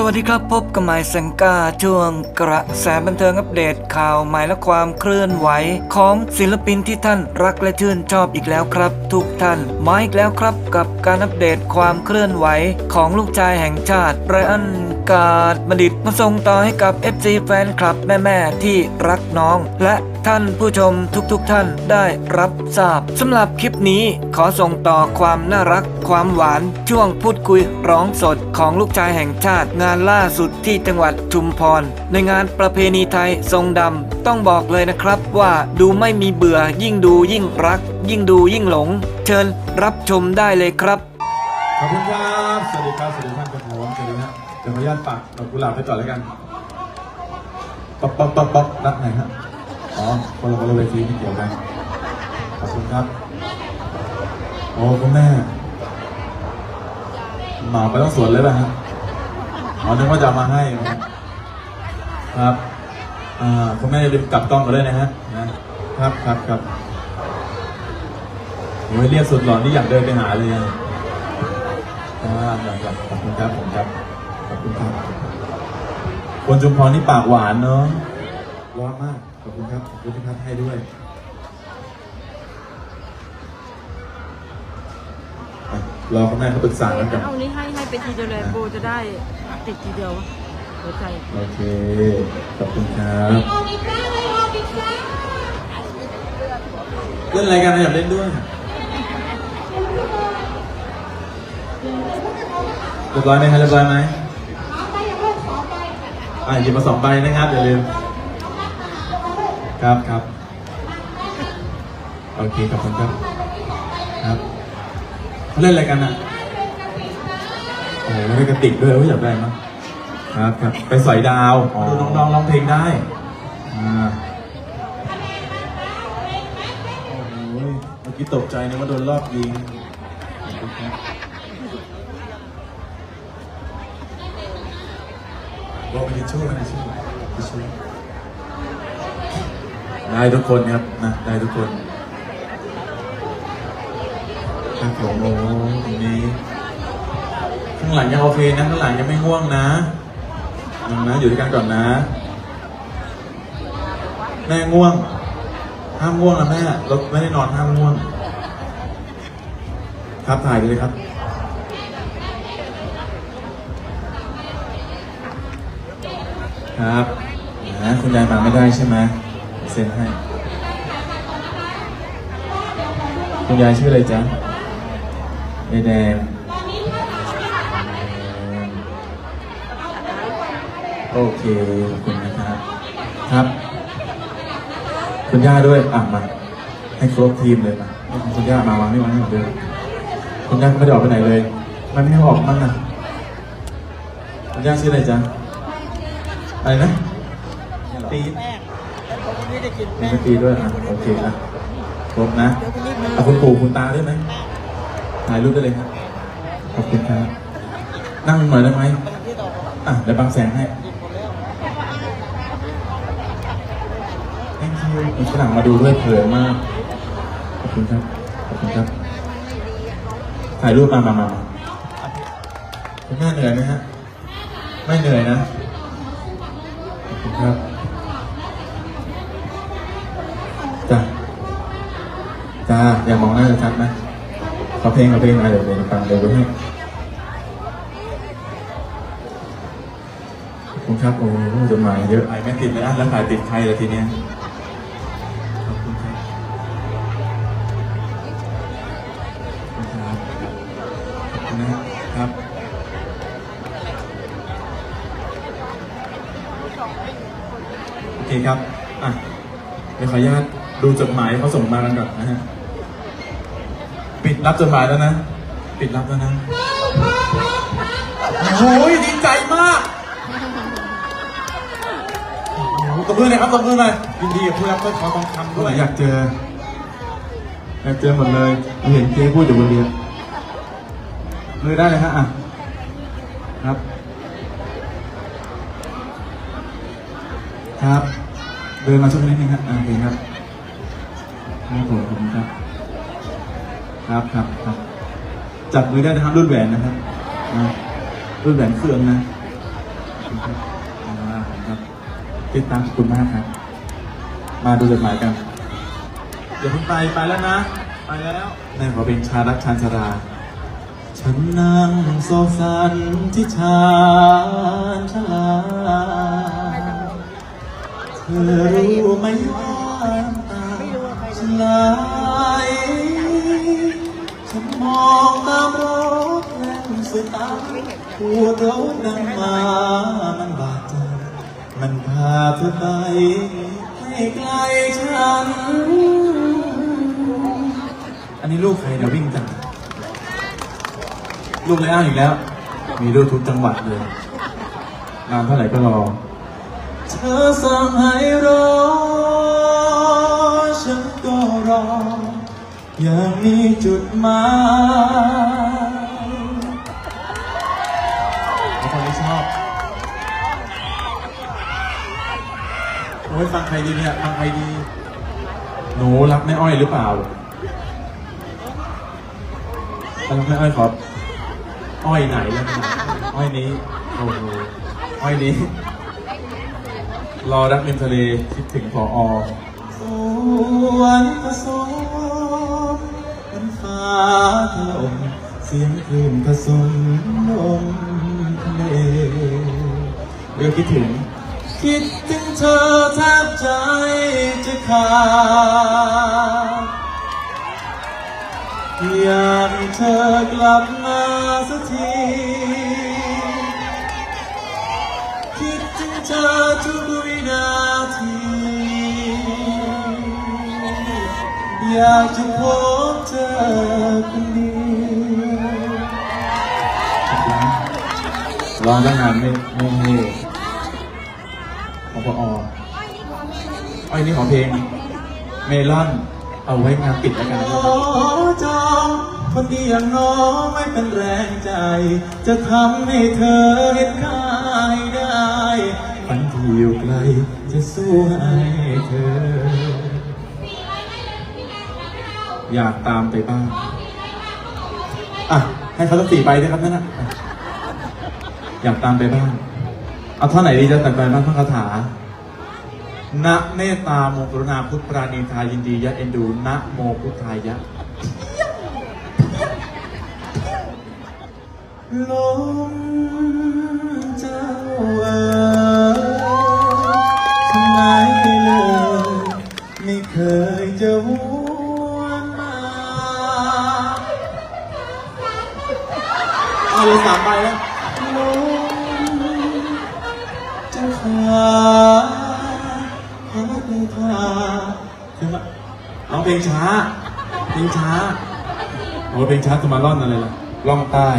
สวัสดีครับพบกับไมค์แซงก้าช่วงกระแสบันเทิงอัปเดตข่าวใหม่และความเคลื่อนไหว ของศิลปินที่ท่านรักและชื่นชอบอีกแล้วครับ ทุกท่านมาอีกแล้วครับกับการอัปเดตความเคลื่อนไหว ของลูกชายแห่งชาติไรอัน การบัณฑิตมาส่งต่อให้กับ FC แฟนคลับแม่ๆที่รักน้อง และท่านผู้ชมทุกๆท่านได้รับทราบสำหรับคลิปนี้ขอส่งต่อความน่ารัก ความหวานช่วงพูดคุยร้องสดของลูกชายแห่งชาติ งานล่าสุดที่จังหวัดชุมพร ในงานประเพณีไทยทรงดำต้องบอกเลยนะครับว่าดูไม่มีเบื่อยิ่งดูยิ่งรัก ยิ่งดูยิ่งหลง เชิญรับชมได้เลยครับ ขอบคุณครับ สวัสดีครับ สวัสดีท่านกระผมสวัสดี ดี๋ยวขออนุญาตปักดอกกุหลาบไปก่อนแล้วกันป๊อกป๊อกป๊อกป๊อกนัดไหนฮะอ๋อคนละคนละเวทีไม่เกี่ยวกันขอบคุณครับโอ้คุณแม่หมาไปต้องสวนเลยป่ะฮะอ๋อนึกว่าจะมาให้นะครับอ่าคุณแม่อย่าลืมกลับกล้องมาด้วยนะฮะนะครับครับครับโอ้ยเรียกสุดหล่อนี่อยากเดินไปหาเลยอะครับครับขอบคุณครับผมครับ ขอบคุณครับคนจุมพรนี่ปากหวานเนาะร้อนมาก ขอบคุณครับ ขอบคุณที่พัดให้ด้วยอะรอคุณแม่เขาปรึกษาแล้วกัน เอานี้ให้ให้ไปทีเดียวเลยโบจะได้ติดทีเดียวหัวใจ โอเค ขอบคุณครับเล่นอะไรกันนะอยากเล่นด้วยเรียบร้อยไหมครับเรียบร้อยไหม อะหยิบมาสองใบนะครับอย่าลืมครับครับโอเคขอบคุณครับครับเขาเล่นอะไรกันอะโอ้โหได้กระติกด้วยโอ้ยอยากได้มั้งครับครับไปสอยดาวดูน้องๆร้องเพลงได้อ่าโอ้ยเมื่อกี้ตกใจนะว่าโดนรอบยิงขอบคุณครับ ไปทิชชู่ไปทิชชู่ทิชชู่ได้ทุกคนครับนะได้ทุกคนครับผมโอ้ตรงนี้ข้างหลังยังโอเคนะข้างหลังยังไม่ง่วงนะยังนะ อยู่ด้วยกันก่อนนะ แม่ง่วง ห้ามง่วงนะแม่เราไม่ได้นอนห้ามง่วง ครับถ่ายไปเลยครับ ครับนะคุณยายมาไม่ได้ใช่ไหมเซ็นให้ คุณยายชื่ออะไรจ๊ะยายแดงโอเคขอบคุณนะครับ ครับ คุณย่าด้วยอะมาให้ครบทีมเลยมาคุณย่ามาวางนี่วางนี่เหมือนเดิมคุณย่าก็ไม่ได้ออกไปไหนเลย มันไม่ให้ออกมั่งอะคุณย่าชื่ออะไรจ๊ะ อะไรนะตีดมีไม่ตีด้วยอะโอเคอะครบนะเอาคุณปู่คุณตาด้วยไหมถ่ายรูปได้เลยครับขอบคุณครับนั่งหน่อยได้ไหมอะเดี๋ยวบางแสงให้ thank you มีฝรั่งมาดูด้วยเขินมากขอบคุณครับขอบคุณครับถ่ายรูปมามามามาคุณแม่เหนื่อยไหมฮะ ไม่เหนื่อยนะขอบ ครับจ้าจ้าอย่ามองหน้าชัดนะขอเพลงขอเพลงอะไรเดี๋ยวเดี๋ยวฟังเดี๋ยวดูให้คุณครับโอ้จดหมายเยอะไอแม่ติดเลยอะแล้วถ่ายติดใครเลยทีเนี้ย เคครับอะเดี๋ยวขออนุญาตดูจดหมายเขาส่งมากันก่อนนะฮะปิดรับจดหมายแล้วนะ ปิดรับแล้วนะโอ้ยดีใจมากตบมือหน่อยครับตบมือหน่อยยินดีกับผู้รับต้นขอทองคำด้วยอยากเจออยากเจอหมดเลยเห็นเจ๊พูดอยู่บนเรียนมือได้เลยฮะอะครับ ครับ เดินมาช่วยนิดนึงครับโอเคครับครับผมขอบคุณครับ ครับครับครับ จับมือได้นะครับรุ่นแหวนนะครับอ่ารุ่นแหวนเครื่องนะอ่าครับติดตามขอบคุณมากครับ มาดูจดหมายกันอย่าเพิ่งไปไปแล้วนะ ไปแล้วแม่ขอเป็นชารักชานชารา ฉันนั่งโซฟันที่ชานชาลา ธอรู้ไหมว่าน้ำตาฉันไหลฉันมองตามรถแล่นสุดตาปวดร้อนดังมามันบาดใจมันพาเธอไปให้ไกลฉัน อันนี้ลูกใครเดี๋ยววิ่งจังลูกไลอ้อนอีกแล้ว มีลูกทุกจังหวัดเลยนานเท่าไหร่ก็รอ ธอสั่งให้รอ ฉันก็รอ อย่างมีจุดหมายคนที่ชอบโอ้ยฟังใครดีเนี่ยฟังใครดี หนูรักแม่อ้อยหรือเปล่ารักแม่อ้อยขออ้อยไหนแล้วอ้อยนี้ โอ้โหอ้อยนี้ รอรักริมทะเลคิดถึงพออสวนผสมเป็นฟ้าถล่มเสียงคลื่นผสมลมทะเลเรื่องคิดถึง คิดถึงเธอแทบใจจะขาดอยากให้เธอกลับมาสักที คิดถึงเธอ ทุกวินาที อยากจะพบเธอคนเดียวร้องตั้งนานไม่ไม่ให้ของพอออ้อยนี่ของเพลง เมลอน เอาไว้งานปิดแล้วกันจองคนดีอย่างน้องไม่เป็นแรงใจ จะทำให้เธอเห็นค่าให้ได้ฝันที่ อยู่ไกลจะสู้ให้เธอ อยากตามไปบ้าง อะ ให้เขาสักสี่ใบด้วยครับนั่นนะอะอยากตามไปบ้าง เอาเท่าไหนดีจะแต่งไปบ้างท่องคาถานะเมตตาโมกรุณาพุทธปราณีทายินดียะเอ็นดูนะโมพุทธายะลมเจ้าเอ๋ย ทำไมเลย ไม่เคยจะหวนมาเอาเลยสามใบแล้วลมจ้าขาพระเดชาเดี๋ยวมาร้องเพลงช้า เพลงช้าโอ้เพลงช้าจะมาล่อนอะไรล่ะล่องใต้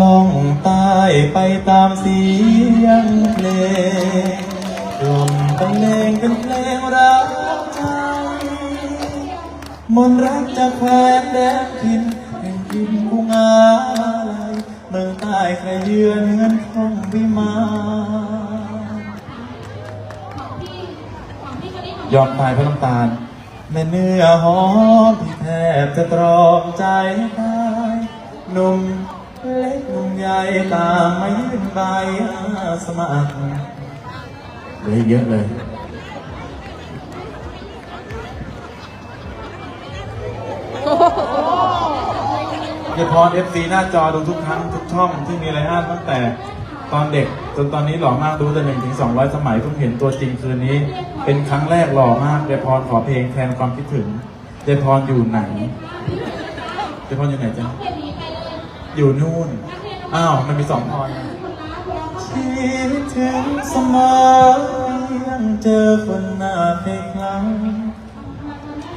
ล่องใต้ไปตามเสียงเพลง รรเลงเป็นเพลงรักใจมนรักจากแควนแดนทินแห่งดินกุงาลายเมืองใต้ใครเยือนเงินทองวิมานยอมตายเพราะน้ำตาลแม่เนื้อหอมที่แทบจะตรอมใจตายหนุ่มเล็กหนุ่มใหญ่ตามมายื่นใบอาสมัคร เหลยเยอะเลยเดพรเอฟซีหน้าจอดูทุกครั้งทุกช่องที่มีไรอันตั้งแต่ตอนเด็กจนตอนนี้หล่อมากดูแต่หนึ่งถึงสองร้อยสมัยเพิ่งเห็นตัวจริงคืนนี้ เป็นครั้งแรกหล่อมากเดพรขอเพลงแทนความคิดถึงเดพรอยู่ไหนเดพรอยู่ไหนจ๊ะอยู่นู่นอ้าวมันมีสองพร คิดถึงเสมอยังเจอคนหน้าในครั้ง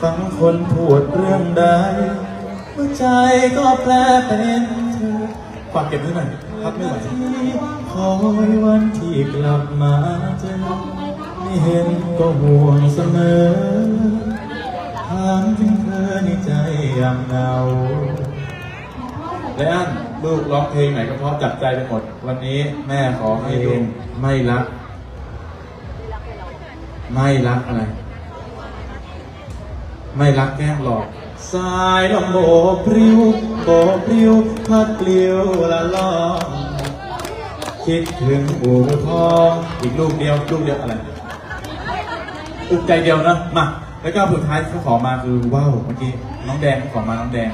ฟังคนพูดเรื่องใดหัวใจก็แปลเป็นเธอฝากเก็บไว้หน่อยพักไม่ไหวคอยวันที่กลับมาเจอไม่เห็นก็ห่วงเสมอถามถึงเธอในใจยังเหงาและอัน ลูกร้องเพลงไหนก็เพราะจับใจไปหมด วันนี้แม่ขอให้ลูไม่รัก ไม่รักอะไร ไม่รักแกล้งหลอกสายลมโบกพริ้วโบกพริ้วพัดเกลียวละลองคิดถึงอู่ทองอีกลูกเดียวลูกเดียวอะไรอุกใจเดียวนะมาแล้วก็สุดท้ายเขาขอมาคือว้าวเมื่อกี้น้องแดงขาขอมาน้องแดง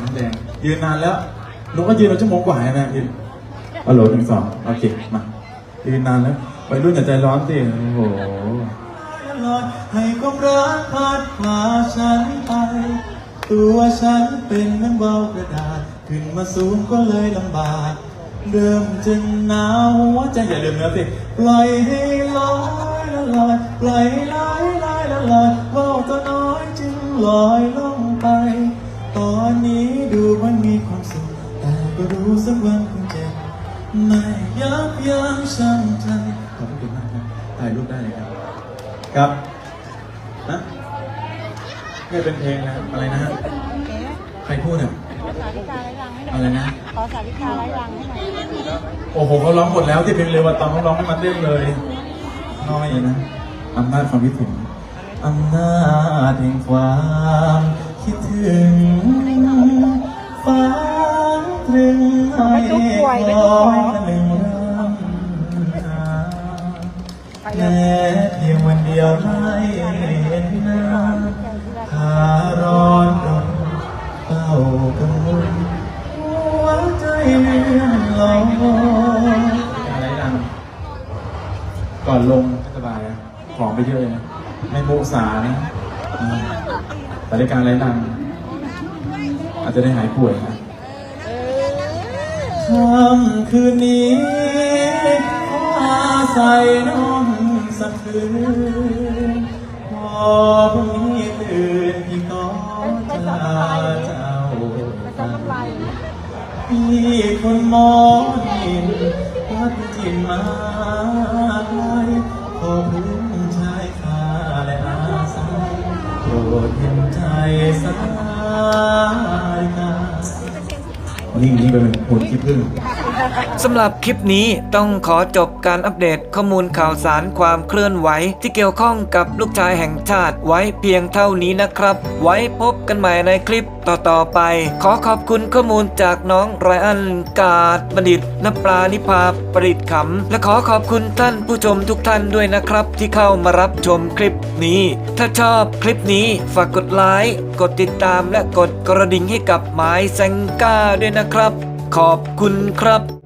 น้องแดงยืนนานแล้ว หนูก็ยืนมาชั่วโมงกว่าใช่ไหมยืนฮัลโหลหนึ่งสองโอเคมายืนนานแล้วไปรุ่นอย่าใจร้อนสิโอ้โหให้ความรักพัดพาฉันไป ตัวฉันเป็นเหมือนเบากระดาษ ขึ้นมาสูงก็เลยลำบากเริ่มจะหนาวหัวใจอย่าลืมนื้อสิปล่อยให้ลอยละลอยปล่อยให้ลอยลอยละลอยเบาตัวน้อยจึงลอยลงไไม่ยับยั้งชั่งใจขอบคุณมากครับถ่ายรูปได้เลยครับ ครับนะนี่เป็นเพลงนะอะไรนะฮะใครพูดเนี่ยสาธิกาไร้รังให้หน่อยอะไรนะขอสาธิกาไร้รังให้หน่อยโอ้โหเขาร้องหมดแล้วที่เพลงเรวตอนเขาร้องให้มันเต้นเลยน้อยนะอำนาจความคิดถึงอำนาจแห่งความคิดถึงฟ้า ตรึงให้คอยหนึ่งแม้เพียงวันเดียวไม่เห็นหน้าขาร้อนรนเฝ้ากังวลหัวใจเลื่อนลอยอะไรดังก่อนลงสบายนะของไปเยอะเลยนะไม่โมสานะแต่รายการอะไรดังอาจจะได้หายป่วยนะ ค่ำคืนนี้ขออาศัยนอนสักคืนพอพรุ่งนี้ตื่นพี่ก็จะลาเจ้ากันพี่คนมองเห็นวัดจินมาไกลขอพึ่งชายคาและอาศัยโปรดเห็นใจสา นิ่งนี่เป็นหุ่นที่พึ่ง สำหรับคลิปนี้ต้องขอจบการอัปเดตข้อมูลข่าวสารความเคลื่อนไหว ที่เกี่ยวข้องกับลูกชายแห่งชาติไว้เพียงเท่านี้นะครับ ไว้พบกันใหม่ในคลิปต่อๆไป ขอขอบคุณข้อมูลจากน้องไรอันกาดบัณฑิตนปลานิพาประดิษฐ์ขำ และขอขอบคุณท่านผู้ชมทุกท่านด้วยนะครับ ที่เข้ามารับชมคลิปนี้ ถ้าชอบคลิปนี้ฝากกดไลค์กดติดตามและกดกระดิ่งให้กับหมายแซงก้าด้วยนะครับ ขอบคุณครับ